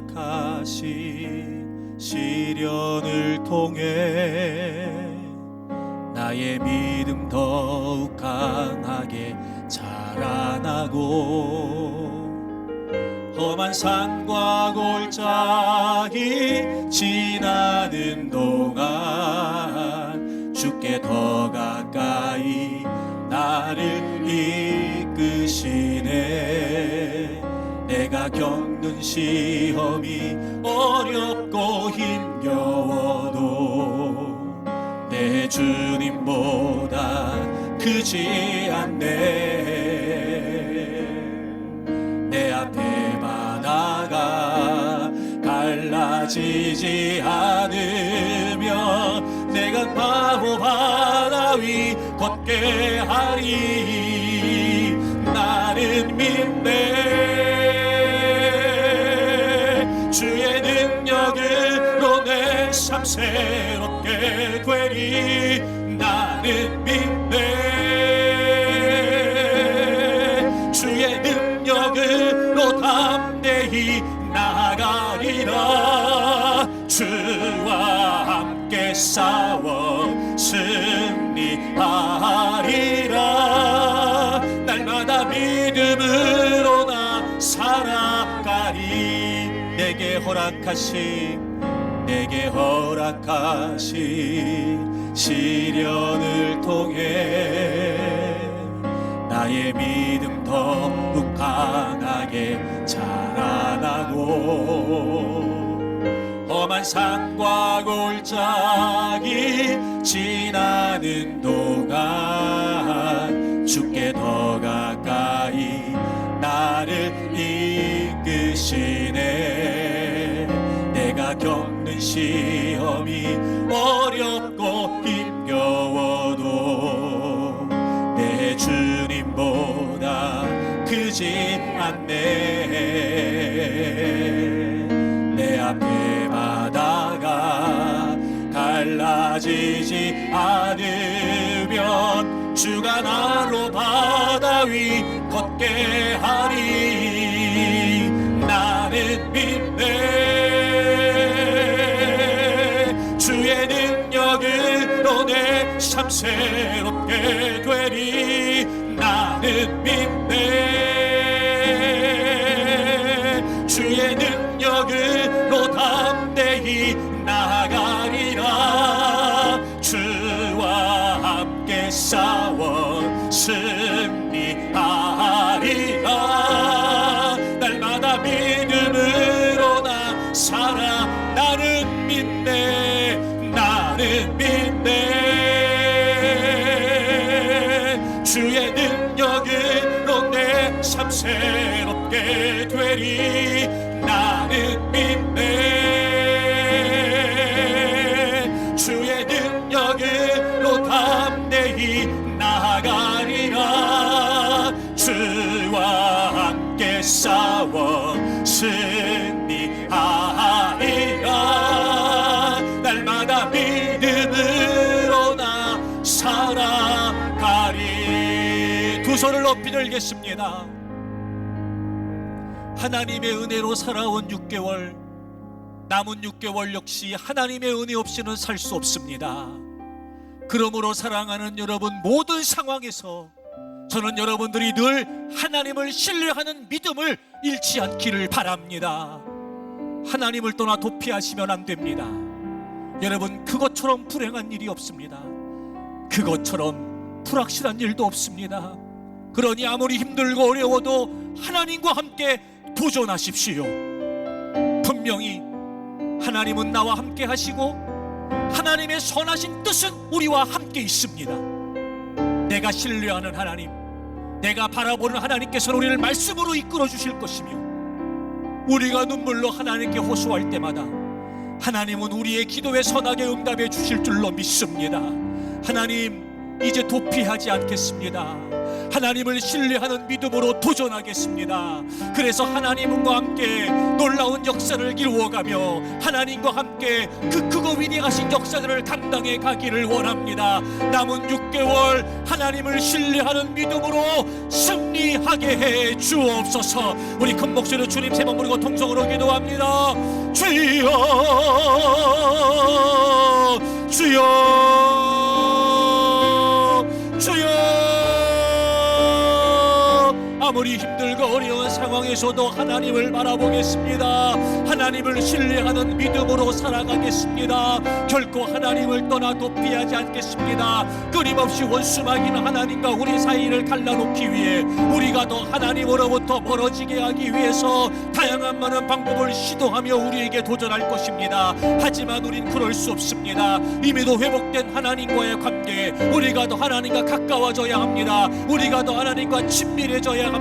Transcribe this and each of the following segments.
내게 허락하신 시련을 통해 나의 믿음 더욱 강하게 자라나고 험한 산과 골짜기 지나는 동안 주께 더 가까이 나를 이끄시네 내가 겪는 시험이 어렵고 힘겨워도 내 주님보다 크지 않네. 내 앞에 바다가 갈라지지 않으며 내가 바보 바다 위 걷게 하리 내삶 새롭게 되리 나는 믿네. 주의 능력으로 담대히 나가리라. 주와 함께 싸워 승리하리라. 날마다 믿음으로 나 살아가리. 내게 허락하신 내게 허락하신 시련을 통해 나의 믿음 더욱 강하게 자라나고 험한 산과 골짜기 지나는 동안 주께 더가 시험이 어렵고 힘겨워도 내 주님보다 크지 않네. 내 앞에 바다가 갈라지지 않으면 주가 나로 바다 위 걷게 새롭게 되리. 나는 믿네. 주의 능력으로 담대히 나 주의 능력으로 내 삶 새롭게 되리. 나는 믿네. 주의 능력으로 담대히 나가리라. 주와 함께 싸워 승 높이 들겠습니다 하나님의 은혜로 살아온 6개월 남은 6개월 역시 하나님의 은혜 없이는 살 수 없습니다 그러므로 사랑하는 여러분 모든 상황에서 저는 여러분들이 늘 하나님을 신뢰하는 믿음을 잃지 않기를 바랍니다. 하나님을 떠나 도피하시면 안 됩니다. 여러분 그것처럼 불행한 일이 없습니다. 그것처럼 불확실한 일도 없습니다. 그러니 아무리 힘들고 어려워도 하나님과 함께 도전하십시오. 분명히 하나님은 나와 함께 하시고 하나님의 선하신 뜻은 우리와 함께 있습니다. 내가 신뢰하는 하나님, 내가 바라보는 하나님께서는 우리를 말씀으로 이끌어 주실 것이며 우리가 눈물로 하나님께 호소할 때마다 하나님은 우리의 기도에 선하게 응답해 주실 줄로 믿습니다. 하나님, 이제 도피하지 않겠습니다. 하나님을 신뢰하는 믿음으로 도전하겠습니다. 그래서 하나님과 함께 놀라운 역사를 이루어가며 하나님과 함께 그 크고 위대하신 역사들을 감당해 가기를 원합니다. 남은 6개월 하나님을 신뢰하는 믿음으로 승리하게 해 주옵소서. 우리 큰 목소리로 주님 세번 부르고 통성으로 기도합니다. 주여, 주여, 주여. 아무리 힘들고 어려운 상황에서도 하나님을 바라보겠습니다. 하나님을 신뢰하는 믿음으로 살아가겠습니다. 결코 하나님을 떠나 도 피하지 않겠습니다. 끊임없이 원수막이는 하나님과 우리 사이를 갈라놓기 위해 우리가 더 하나님으로부터 멀어지게 하기 위해서 다양한 많은 방법을 시도하며 우리에게 도전할 것입니다. 하지만 우린 그럴 수 없습니다. 이미도 회복된 하나님과의 관계, 우리가 더 하나님과 가까워져야 합니다. 우리가 더 하나님과 친밀해져야 합니다.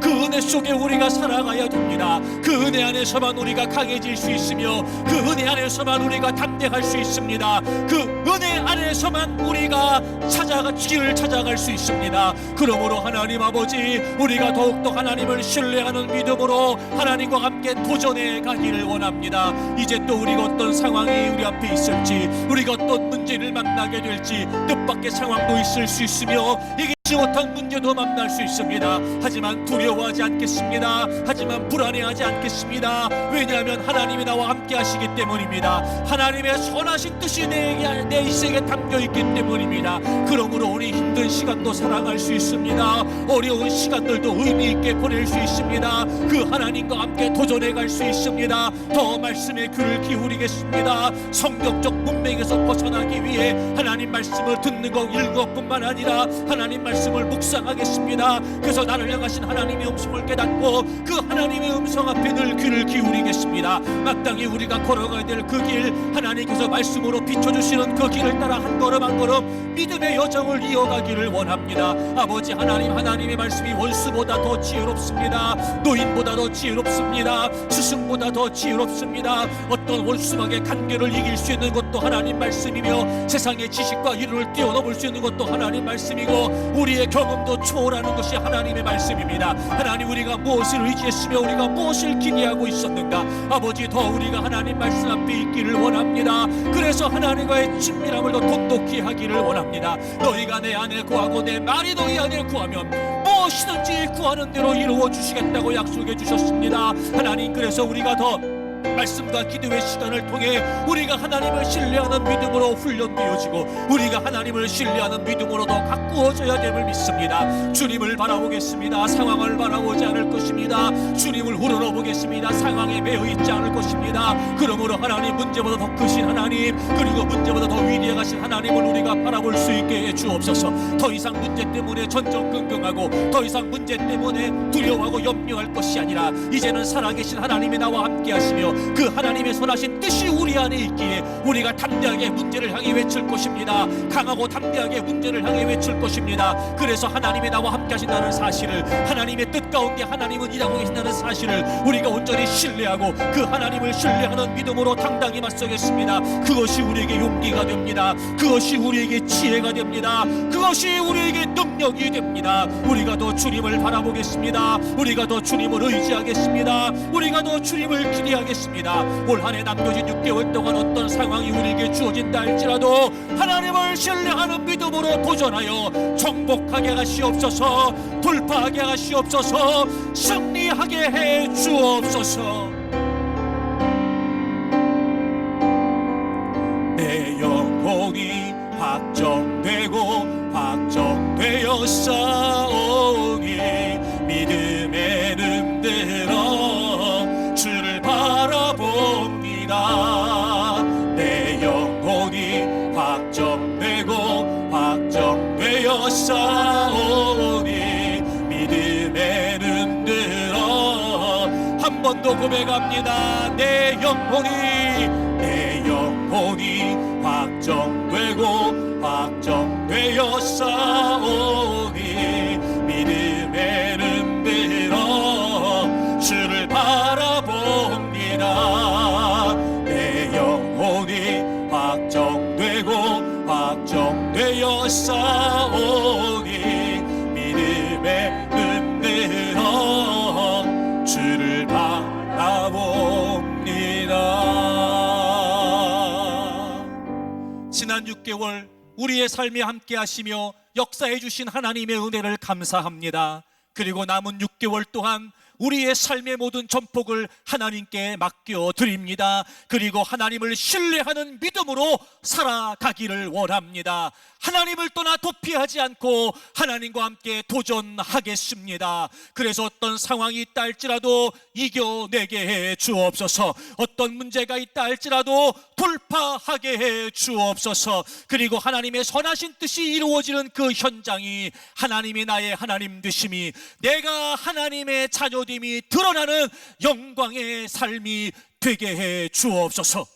그 은혜 속에 우리가 살아가야 됩니다. 그 은혜 안에서만 우리가 강해질 수 있으며 그 은혜 안에서만 우리가 담대할 수 있습니다. 그 은혜 안에서만 우리가 찾아가 길을 찾아갈 수 있습니다. 그러므로 하나님 아버지 우리가 더욱더 하나님을 신뢰하는 믿음으로 하나님과 함께 도전해 가기를 원합니다. 이제 또 우리가 어떤 상황이 우리 앞에 있을지 우리가 어떤 문제를 만나게 될지 뜻밖의 상황도 있을 수 있으며 이게 지 못한 문제도 만날 수 있습니다. 하지만 두려워하지 않겠습니다. 하지만 불안해하지 않겠습니다. 왜냐하면 하나님이 나와 함께 하시기 때문입니다. 하나님의 선하신 뜻이 내게 내 인생에 담겨 있기 때문입니다. 그러므로 우리 힘든 시간도 살아갈 수 있습니다. 어려운 시간들도 의미 있게 보낼 수 있습니다. 그 하나님과 함께 도전해 갈 수 있습니다. 더 말씀에 귀를 기울이겠습니다. 성경적 문맥에서 벗어나기 위해 하나님 말씀을 듣는 것 읽는 것뿐만 아니라 하나님 말씀 을 묵상하겠습니다. 그래서 나를 향하신 하나님의 음성을 깨닫고 그 하나님의 음성 앞에 늘 귀를 기울이겠습니다. 마땅히 우리가 걸어가야 될 그 길 하나님께서 말씀으로 비춰주시는 그 길을 따라 한 걸음 한 걸음 믿음의 여정을 이어가기를 원합니다. 아버지 하나님 하나님의 말씀이 원수보다 더 지혜롭습니다. 노인보다 더 지혜롭습니다. 스승보다 더 지혜롭습니다. 어떤 원수막의 관계를 이길 수 있는 것도 하나님 말씀이며 세상의 지식과 이론을 뛰어넘을 수 있는 것도 하나님 말씀이고 우리의 경험도 초월하는 것이 하나님의 말씀입니다. 하나님 우리가 무엇을 의지했으며 우리가 무엇을 기대하고 있었는가 아버지 더 우리가 하나님 말씀 앞에 있기를 원합니다. 그래서 하나님과의 친밀함을 더 돈독히 하기를 원합니다. 너희가 내 안에 구하고 내 말이 너희 안에 구하면 무엇이든지 구하는 대로 이루어 주시겠다고 약속해 주셨습니다. 하나님 그래서 우리가 더 말씀과 기도의 시간을 통해 우리가 하나님을 신뢰하는 믿음으로 훈련되어지고 우리가 하나님을 신뢰하는 믿음으로 더 가꾸어져야 됨을 믿습니다. 주님을 바라보겠습니다. 상황을 바라보지 않을 것입니다. 주님을 우러러 보겠습니다. 상황에 매여 있지 않을 것입니다. 그러므로 하나님 문제보다 더 크신 하나님 그리고 문제보다 더 위대하신 하나님을 우리가 바라볼 수 있게 해 주옵소서. 더 이상 문제 때문에 전전 긍긍하고 더 이상 문제 때문에 두려워하고 염려할 것이 아니라 이제는 살아계신 하나님이 나와 함께 하시며 그 하나님의 선하신 뜻이 우리 안에 있기에 우리가 담대하게 문제를 향해 외칠 것입니다. 강하고 담대하게 문제를 향해 외칠 것입니다. 그래서 하나님이 나와 함께 하신다는 사실을 하나님의 뜻 가운데 하나님은 일하고 계신다는 사실을 우리가 온전히 신뢰하고 그 하나님을 신뢰하는 믿음으로 당당히 맞서겠습니다. 그것이 우리에게 용기가 됩니다. 그것이 우리에게 지혜가 됩니다. 그것이 우리에게 능력 이 됩니다. 우리가 더 주님을 바라보겠습니다. 우리가 더 주님을 의지하겠습니다. 우리가 더 주님을 기대하겠습니다. 올 한해 남겨진 6개월 동안 어떤 상황이 우리에게 주어진다 할지라도 하나님을 신뢰하는 믿음으로 도전하여 정복하게 하시옵소서 돌파하게 하시옵소서 승리하게 해 주옵소서 더 고백합니다. 내 영혼이 내 영혼이 확정되고 확정되어 싸우니 믿음에 눈들어 주를 바라봅니다. 내 영혼이 확정되고 확정되어 싸우니 6개월 우리의 삶에 함께 하시며 역사해 주신 하나님의 은혜를 감사합니다. 그리고 남은 6개월 동안 우리의 삶의 모든 전폭을 하나님께 맡겨 드립니다. 그리고 하나님을 신뢰하는 믿음으로 살아가기를 원합니다. 하나님을 떠나 도피하지 않고 하나님과 함께 도전하겠습니다. 그래서 어떤 상황이 있다 할지라도 이겨내게 해 주옵소서. 어떤 문제가 있다 할지라도 돌파하게 해 주옵소서. 그리고 하나님의 선하신 뜻이 이루어지는 그 현장이 하나님이 나의 하나님 되심이 내가 하나님의 자녀 됨이 드러나는 영광의 삶이 되게 해 주옵소서.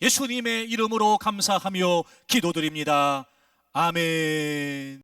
예수님의 이름으로 감사하며 기도드립니다. 아멘.